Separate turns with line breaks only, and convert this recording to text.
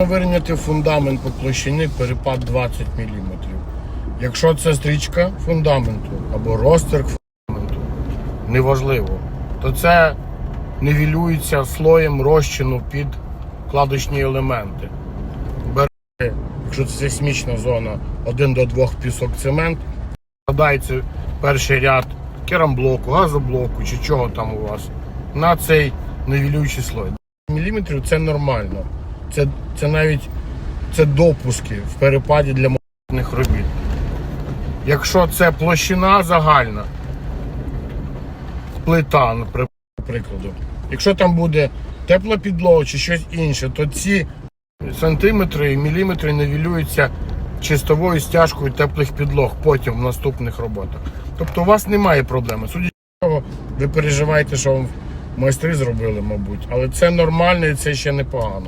Вирівняти фундамент по площині перепад 20 мм. Якщо це стрічка фундаменту або розтирк фундаменту, неважливо, то це нівелюється слоєм розчину під кладочні елементи. Берете, якщо це сейсмічна зона, 1 до 2 пісок цемент, складається перший ряд керамблоку, газоблоку чи чого там у вас на цей нивелюючий слой. Міліметрів це нормально. Це, це навіть це допуски в перепаді для монтажних робіт. Якщо це площина загальна, плита, напри- прикладу, якщо там буде тепла підлога чи щось інше, то ці сантиметри і міліметри нивелюються чистовою стяжкою теплих підлог потім в наступних роботах. Тобто у вас немає проблеми. Судячи з цього, ви переживаєте, що вам майстри зробили, мабуть, але це нормально і це ще непогано.